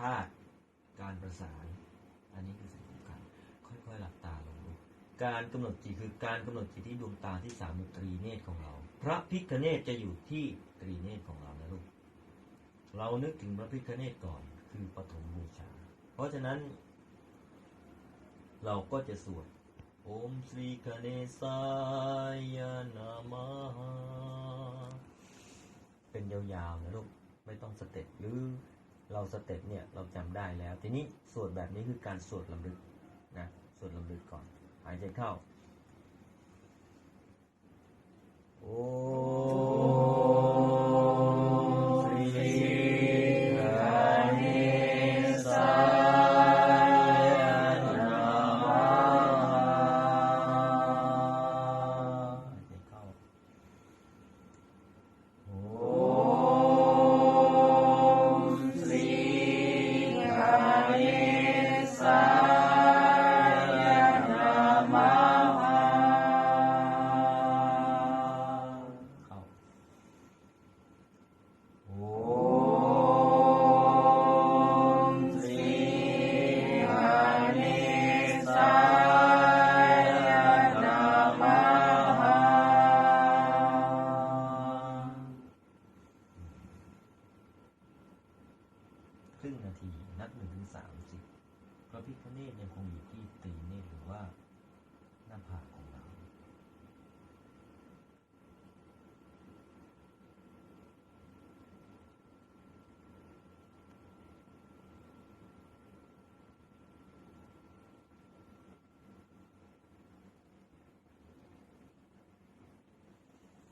ธาตุการประสาน อันนี้คือสิ่งสำคัญค่อยๆหลับตาลงดูการกำหนดจิตคือการกำหนดจิตที่ดวงตาที่สามตรีเนตรของเรา พระพิคเนตจะอยู่ที่ตรีเนตรของเรานะลูกเรานึกถึงพระพิคเนตก่อน คือปฐมบูชา เพราะฉะนั้น เราก็จะสวดโอมสรีคเนสายนามาเป็นยาวๆนะลูกไม่ต้องสเต็ปหรือ เราสเต็ปเนี่ยเราจำได้แล้ว ทีนี้สวดแบบนี้คือการสวดลำลึกนะสวดลำลึกก่อน หายใจเข้า ครึ่งนาที นับหนึ่งถึงสามสิบพระพิฆเนศยังคงอยู่ที่ตีเนตหรือว่าหน้าผากของเรา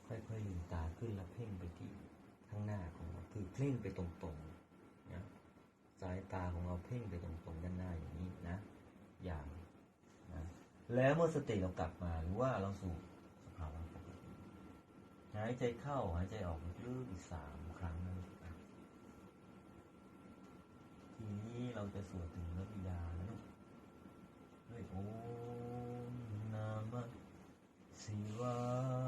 ค่อยๆลืมตาขึ้นแล้วเพ่งไปที่ข้างหน้าของเราคือเพ่งไปตรงๆ สายตาของเราเพ่งไปตรงๆด้านหน้าอย่างนี้นะ อย่างนะแล้วเมื่อสติเรากลับมาหรือว่าเราสู่สภาวะปกติหายใจเข้าหายใจออกลึกอีกสามครั้งนะทีนี้เราจะสวดถึงพระบิดานะลูกด้วยโอ้